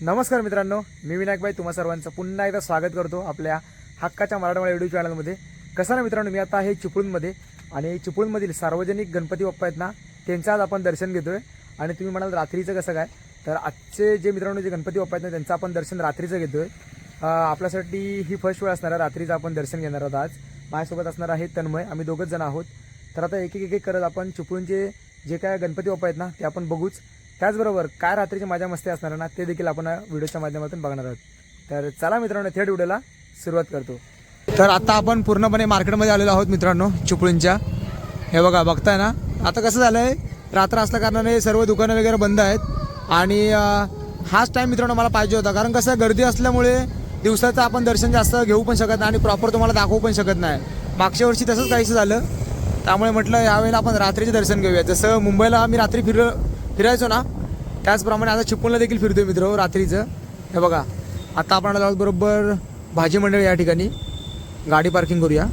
नमस्कार मित्रांनो मी विनायकबाई तुम्हा सर्वांचं पुन्हा एकदा स्वागत करतो आपल्या हक्काच्या मराठवाडा युट्यूब चॅनलमध्ये कसं ना मित्रांनो मी आता आहे चिपळूणमध्ये आणि चिपळूणमधील सार्वजनिक गणपती बाप्पा आहेत ना त्यांचं आज आपण दर्शन घेतो आहे आणि तुम्ही म्हणाल रात्रीचं कसं काय? तर आजचे जे मित्रांनो जे गणपती बाप्पा आहेत ना त्यांचं आपण दर्शन रात्रीचं घेतो आहे आपल्यासाठी ही फर्स्ट वेळ असणार आहे रात्रीचं आपण दर्शन घेणार आहोत आज. माझ्यासोबत असणार आहे तन्मय आम्ही दोघंच जण आहोत. तर आता एक एक एक करत आपण चिपळूणचे जे काय गणपती बाप्पा आहेत ना ते आपण बघूच. त्याचबरोबर काय रात्रीची मजा मस्ती असणार ना ते देखील आपण व्हिडिओच्या माध्यमातून बघणार आहोत. तर चला मित्रांनो थेट व्हिडिओला सुरुवात करतो. तर आता आपण पूर्णपणे मार्केटमध्ये आलेलो आहोत मित्रांनो चिपळूणच्या. हे बघा बघताय ना? आता कसं झालं आहे रात्र असल्या कारणाने सर्व दुकानं वगैरे बंद आहेत. आणि हाच टाईम मित्रांनो मला पाहिजे होता. कारण कसं गर्दी असल्यामुळे दिवसाचं आपण दर्शन जास्त घेऊ पण शकत नाही आणि प्रॉपर तुम्हाला दाखवू पण शकत नाही. मागच्या वर्षी तसंच काहीसं झालं. त्यामुळे म्हटलं यावेळेला आपण रात्रीचे दर्शन घेऊया. जसं मुंबईला मी रात्री फिरलो फिरायचो ना त्याचप्रमाणे आता चिपळूणला देखील फिरतोय मित्र रात्रीचं. हे बघा आता आपण आलो बरोबर भाजी मंडळ या ठिकाणी गाडी पार्किंग करूया.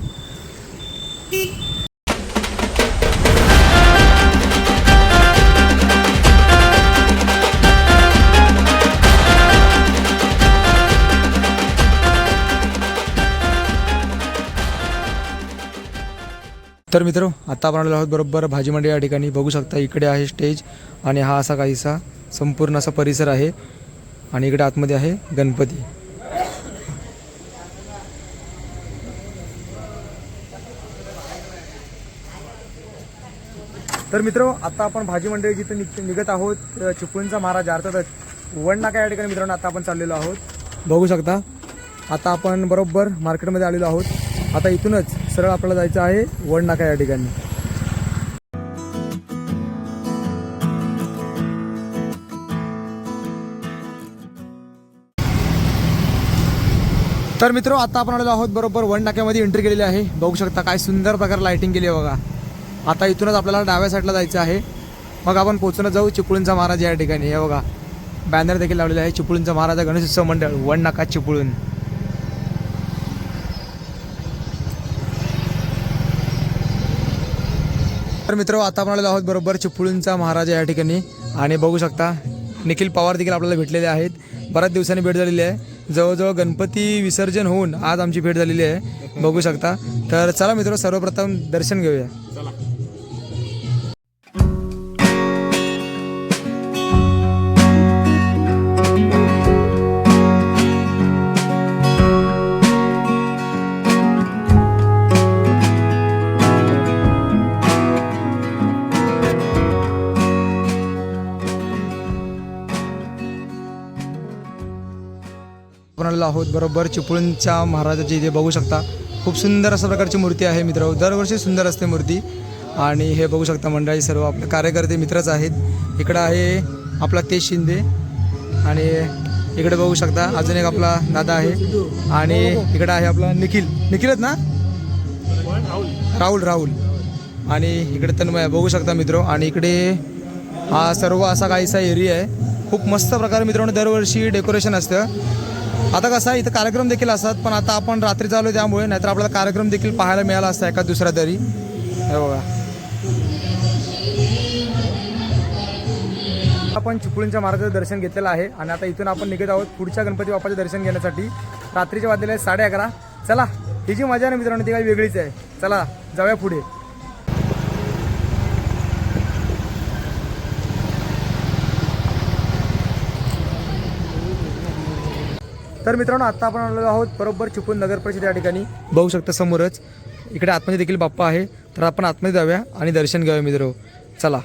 तर मित्र आता आपण आलेलो आहोत बरोबर भाजी मंडई या ठिकाणी. बघू शकता इकडे आहे स्टेज आणि हा असा काहीसा संपूर्ण असा परिसर आहे आणि इकडे आतमध्ये आहे गणपती. तर मित्र आता आपण भाजी मंडळी जिथे निघ निघत आहोत अ, चिपळूणचा महाराज अर्थातच वड नाका या ठिकाणी मित्रांनो आता आपण चाललेलो आहोत. बघू शकता आता आपण बरोबर मार्केटमध्ये आलेलो आहोत. आता इथूनच सरळ आपल्याला जायचं आहे वडनाका या ठिकाणी. तर मित्र आता आपण आलेलो आहोत बरोबर वडनाक्यामध्ये एंट्री केलेली आहे. बघू शकता काय सुंदर प्रकारे लायटिंग केली आहे बघा. आता इथूनच आपल्याला डाव्या साईडला जायचं आहे. मग आपण पोचणं जाऊ चिपळूणचा महाराज या ठिकाणी. हे बघा. बॅनर देखील लावलेला आहे चिपळूणचा महाराजा गणेशोत्सव मंडळ वडनाका चिपळूण. तर मित्र आता आपण आलेलो आहोत बरोबर चिपळूणचा महाराजा या ठिकाणी. आणि बघू शकता निखिल पवार देखील आपल्याला भेटलेले आहेत. बऱ्याच दिवसांनी भेट झालेली आहे. जवळजवळ गणपती विसर्जन होऊन आज आमची भेट झालेली आहे. बघू शकता. तर चला मित्र सर्वप्रथम दर्शन घेऊया. आलेलो आहोत बरोबर? चिपळूणच्या महाराजाची इथे बघू शकता. खूप सुंदर अशा प्रकारची मूर्ती आहे मित्र दरवर्षी सुंदर असते मूर्ती. आणि हे बघू शकता मंडळी सर्व आपले कार्यकर्ते मित्रच आहेत. इकडं आहे आपला तेज शिंदे. आणि इकडे बघू शकता अजून एक आपला दादा आहे. आणि इकडं आहे आपला निखिल. निखिलच ना? राहुल राहुल. आणि इकडे तन्मय बघू शकता मित्र. आणि इकडे हा सर्व असा काहीसा एरिया आहे. खूप मस्त प्रकारे मित्रांनो दरवर्षी डेकोरेशन असतं. आता कसं आहे इथं कार्यक्रम देखील असतात पण आता आपण रात्री चालू त्यामुळे नाहीतर आपल्याला कार्यक्रम देखील पाहायला मिळाला असता एका दुसरा तरी हे बघा. आपण चिपळूणच्या महाराजाचं दर्शन घेतलेलं आहे आणि आता इथून आपण निघत आहोत पुढच्या गणपती बाप्पाचं दर्शन घेण्यासाठी. रात्रीचे वाजलेले साडे अकरा. चला ही जी मजा आहे ना मित्रांनो ती काही वेगळीच आहे. चला जाऊया पुढे. तर मित्रांनो आता आपण आलेलो आहोत बरोबर चिपळूण नगर परिषद या ठिकाणी. बघू शकता समोरच इकडे आतमध्ये देखील बाप्पा आहे. तर आपण आतमध्ये जाऊया आणि दर्शन घेऊया मित्र चला.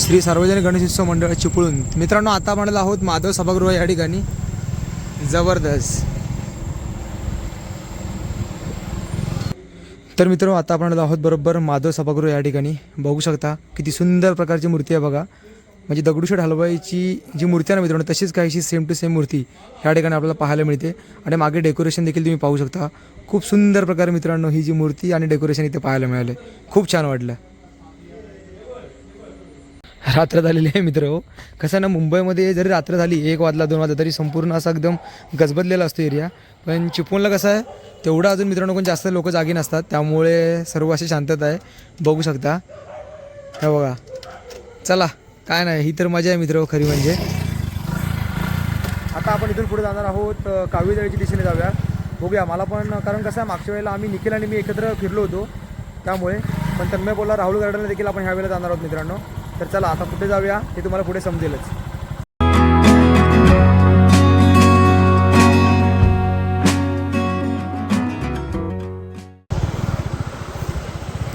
श्री सार्वजनिक गणेशोत्सव मंडळ चिपळूण मित्रांनो आता म्हणलं आहोत माधव सभागृह या ठिकाणी. जबरदस्त. तर मित्रांनो आता आपण आलो आहोत बरोबर माधव सभागृह या ठिकाणी. बघू शकता किती सुंदर प्रकारची मूर्ती आहे बघा. म्हणजे दगडूशेठ हलवाईची जी मूर्ती आहे ना मित्रांनो तशीच काहीशी सेम टू सेम मूर्ती ह्या ठिकाणी आपल्याला पाहायला मिळते. आणि मागे डेकोरेशन देखील तुम्ही पाहू शकता. खूप सुंदर प्रकारे मित्रांनो ही जी मूर्ती आणि डेकोरेशन इथे पाहायला मिळालं खूप छान वाटलं. रात्र झालेली आहे मित्र हो. कसं आहे ना मुंबईमध्ये जरी रात्र झाली एक वाजला दोन वाजला तरी संपूर्ण असा एकदम गजबजलेला असतो एरिया पण चिपळूणला कसं आहे तेवढं अजून मित्रांनो कोण जास्त लोक जागी नसतात. त्यामुळे सर्व अशी शांतता आहे. बघू शकता. हे बघा. चला काय नाही ही तर मजा आहे मित्र हो, खरी म्हणजे. आता आपण इथून पुढे जाणार आहोत अ, दिशेने जाऊया. बघूया मला पण कारण कसं आहे मागच्या वेळेला आम्ही निखिल आणि मी एकत्र फिरलो होतो. त्यामुळे पण तन्मय बोला राहुल गार्डनला देखील आपण ह्या वेळेला जाणार आहोत मित्रांनो. तर चला आता कुठे जाऊया हे तुम्हाला पुढे समजेलच.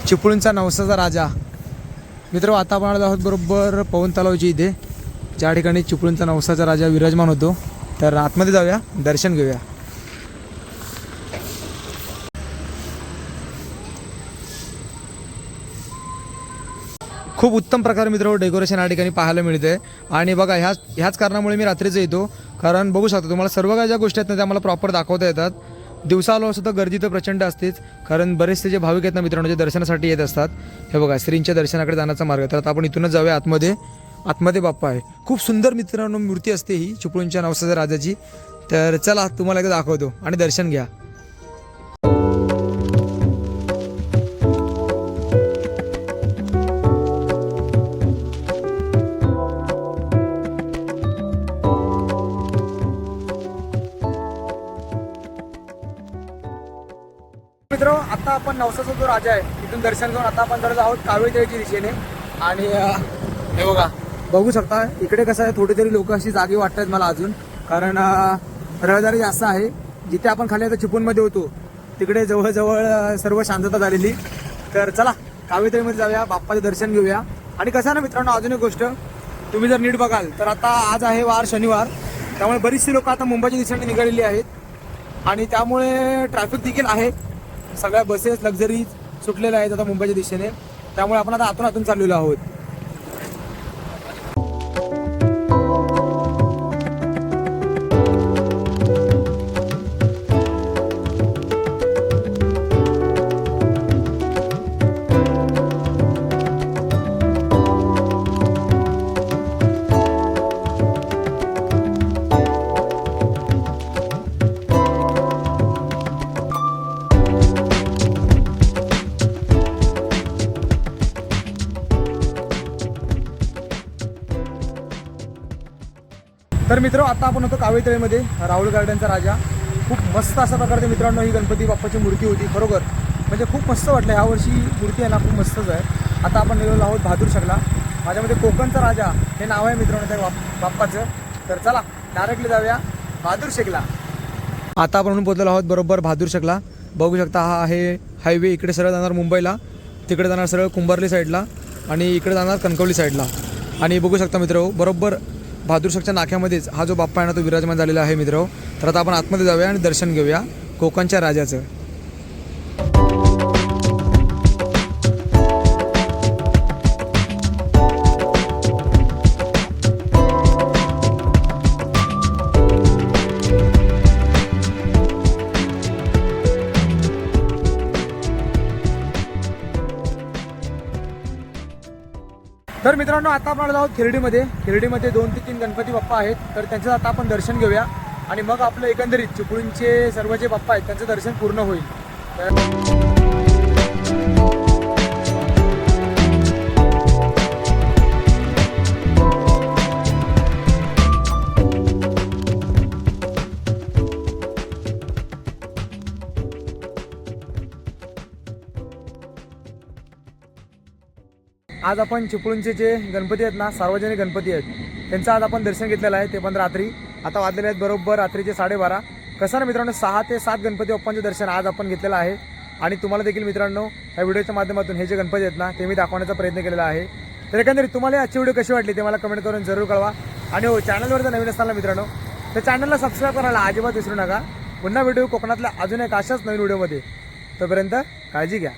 चिपळूणचा नवसाचा राजा. मित्र आता आपण आहोत बरोबर पवन तलावची इथे. ज्या ठिकाणी चिपळूणचा नवसाचा राजा विराजमान होतो. तर आतमध्ये जाऊया दर्शन घेऊया. खूप उत्तम प्रकारे मित्र डेकोरेशन या ठिकाणी पाहायला मिळते. आणि बघा ह्याच ह्याच कारणामुळे मी रात्रीचं येतो. कारण बघू शकता तुम्हाला सर्व काही ज्या गोष्टी आहेत ना त्या मला प्रॉपर दाखवता येतात. दिवसा आलो सुद्धा गर्दी तर प्रचंड असतेच. कारण बरेचसे जे भाविक आहेत ना मित्रांनो जे दर्शनासाठी येत असतात. हे बघा श्रींच्या दर्शनाकडे जाण्याचा मार्ग. तर आता आपण इथूनच जाऊया आतमध्ये. आतमध्ये बाप्पा आहे. खूप सुंदर मित्रांनो मूर्ती असते ही चिपळूणच्या नवसाच्या राजाची. तर चला तुम्हाला एकदा दाखवतो आणि दर्शन घ्या. मित्र आता आपण नवसाचा जो राजा आहे तिथून दर्शन घेऊन आता आपण जर आहोत कावेरीच्या दिशेने. आणि हे बघा बघू शकता इकडे कसं आहे थोडीतरी लोक अशी जागी वाटतात मला अजून. कारण रहदारी जास्त आहे. जिथे आपण खाली आता चिपूनमध्ये होतो तिकडे जवळजवळ सर्व शांतता झालेली. तर चला कावेतळीमध्ये जाऊया बाप्पाचे दर्शन घेऊया. आणि कसं आहे ना मित्रांनो अजून एक गोष्ट तुम्ही जर नीट बघाल तर आता आज आहे वार शनिवार. त्यामुळे बरीचशी लोक आता मुंबईच्या दिशेने निघालेली आहेत. आणि त्यामुळे ट्रॅफिक देखील आहे. सगळ्या बसेस लक्झरीज सुटलेल्या आहेत आता मुंबईच्या दिशेने. त्यामुळे आपण आता आतून आतून चाललेलो आहोत. मित्र आता आपण होतो कावेतळीमध्ये राहुल गार्डनचा राजा. खूप मस्त अशा प्रकारचे मित्रांनो ही गणपती बाप्पाची मूर्ती होती खरोखर. म्हणजे खूप मस्त वाटलं ह्यावर्षी मूर्ती आहे ना खूप मस्तच आहे. आता आपण निघालो आहोत बहादूर शकला माझ्यामध्ये कोकणचा राजा हे नाव आहे मित्रांनो त्या बाप- बाप्पाचं. तर चला डायरेक्टली जाऊया बहादूर शेखला. आता आपण पोहोचलेलो आहोत बरोबर बहादूर शकला बघू शकता हा आहे हायवे इकडे सरळ जाणार मुंबईला. तिकडे जाणार सरळ कुंभारली साईडला आणि इकडे जाणार कणकवली साईडला आणि बघू शकता मित्र बरोबर बहादूर नाक्यामध्येच हा जो बाप्पा आहे ना तो विराजमान झालेला आहे मित्र. तर आता आपण आतमध्ये जाऊया आणि दर्शन घेऊया कोकणच्या राजाचं. तर मित्रांनो आता आपण आलो आहोत खिरडीमध्ये. खिरडीमध्ये दोन ते तीन गणपती बाप्पा आहेत. तर त्यांचं आता आपण दर्शन घेऊया. आणि मग आपलं एकंदरीत चिपळूणचे सर्व जे बाप्पा आहेत त्यांचं दर्शन पूर्ण होईल. तर आज आपण चिपळूणचे जे गणपती आहेत ना सार्वजनिक गणपती आहेत त्यांचं आज आपण दर्शन घेतलेलं आहे ते पण रात्री. आता वाजलेले आहेत बरोबर रात्रीचे साडेबारा. कसं ना मित्रांनो सहा ते सात गणपती बाप्पांचे दर्शन आज आपण घेतलेलं आहे. आणि तुम्हाला देखील मित्रांनो ह्या व्हिडिओच्या माध्यमातून हे जे गणपती आहेत ना ते मी दाखवण्याचा प्रयत्न केलेला आहे. तर एकंदरीत तुम्हाला आजची व्हिडिओ कशी वाटली ते मला कमेंट करून जरूर कळवा. आणि हो चॅनलवर जर नवीन असताना मित्रांनो तर चॅनलला सबस्क्राईब करायला अजिबात विसरू नका. पुन्हा व्हिडिओ कोकणातल्या अजून एक अशाच नवीन व्हिडिओमध्ये. तोपर्यंत काळजी घ्या.